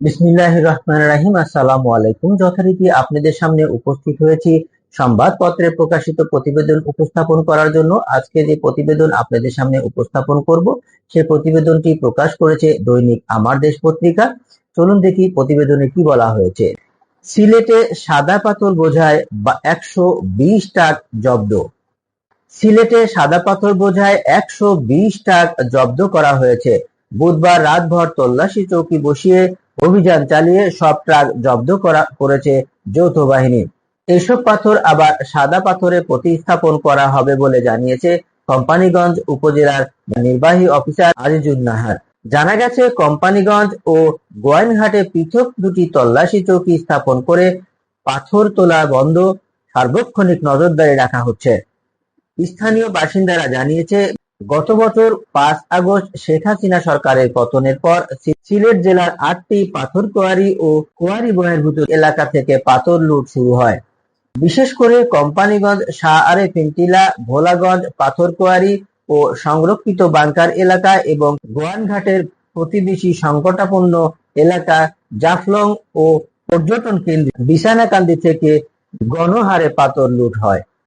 বিসমিল্লাহ রহমান রাহিম। আসসালামু আলাইকুম যথারীতি আপনাদের সামনে উপস্থিত হয়েছি সংবাদপত্রে প্রকাশিত প্রতিবেদন উপস্থাপন করার জন্য। আজকে যে প্রতিবেদন আপনাদের সামনে উপস্থাপন করব প্রতিবেদনটি প্রকাশ করেছে দৈনিক আমার দেশ পত্রিকা। চলুন দেখি প্রতিবেদনে কি বলা হয়েছে। সিলেটে সাদা পাথর বোঝায় একশো বিশ টাক জব্দ। সিলেটে সাদা পাথর বোঝায় একশো বিশ টাক জব্দ করা হয়েছে। বুধবার রাতভর তল্লাশি চৌকি বসিয়ে অভিযান চালিয়ে সব ট্রাক জব্দ করা করেছে যৌথ বাহিনী। এসব পাথর আবার সাদা পাথরে প্রতিস্থাপন করা হবে বলে জানিয়েছে কোম্পানিগঞ্জ উপজেলার নির্বাহী অফিসার আজিজুল নাহার। জানা গেছে, কোম্পানিগঞ্জ ও গোয়াইনঘাটে পৃথক দুটি তল্লাশি চৌকি স্থাপন করে পাথর তোলা বন্ধ সার্বক্ষণিক নজরদারি রাখা হচ্ছে। স্থানীয় বাসিন্দারা জানিয়েছে গত বছর পাঁচ আগস্ট শেখ হাসিনা সরকারের পতনের পর সিলেট জেলার আটটি পাথর কোয়ারি ও কোয়ারি বহির্ভূত এলাকা থেকে পাথর লুট শুরু হয়। বিশেষ করে কোম্পানিগঞ্জ, শাহ আরে ফিন্টিলা ভোলাগঞ্জ পাথর কোয়ারি ও সংরক্ষিত বাংকার এলাকা এবং গোয়ানঘাটের প্রতিবেশী সংকটাপন্ন এলাকা জাফলং ও পর্যটন কেন্দ্র বিছানাকান্দি থেকে গণহারে পাথর লুট হয়।